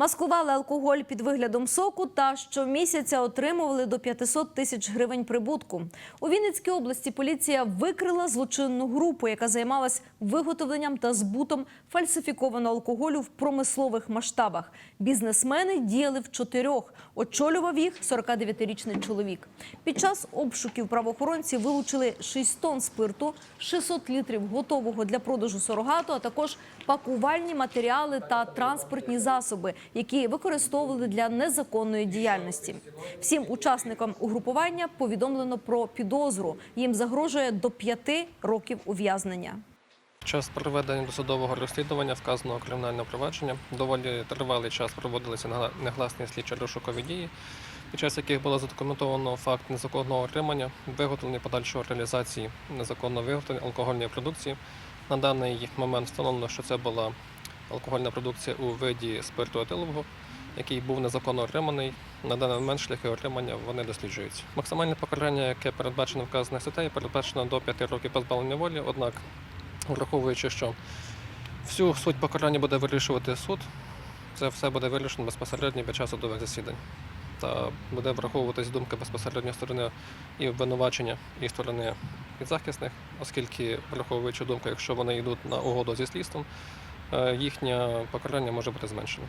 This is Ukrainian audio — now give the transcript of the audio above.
Маскували алкоголь під виглядом соку та щомісяця отримували до 500 тисяч гривень прибутку. У Вінницькій області поліція викрила злочинну групу, яка займалась виготовленням та збутом фальсифікованого алкоголю в промислових масштабах. Бізнесмени діяли в чотирьох. Очолював їх 49-річний чоловік. Під час обшуків правоохоронці вилучили 6 тонн спирту, 600 літрів готового для продажу сурогату, а також пакувальні матеріали та транспортні засоби, які використовували для незаконної діяльності. Всім учасникам угрупування повідомлено про підозру. Їм загрожує до 5 років ув'язнення. Час проведення досудового розслідування вказаного кримінального провадження доволі тривалий час проводилися негла- негласні слідчі розшукові дії, під час яких було задокументовано факт незаконного отримання, виготовлення подальшої реалізації незаконно виготовлення алкогольної продукції. На даний момент встановлено, що це була алкогольна продукція у виді спирту етилового, який був незаконно отриманий. На даний момент шляхи отримання вони досліджуються. Максимальне покарання, яке передбачено вказаних статтею, передбачено до 5 років позбавлення волі, однак враховуючи, що всю суть покарання буде вирішувати суд, це все буде вирішено безпосередньо під час судових засідань. Та буде враховуватись думка безпосередньо сторони і обвинувачення, і сторони підзахисних, оскільки, враховуючи думку, якщо вони йдуть на угоду зі слідством, їхнє покарання може бути зменшено.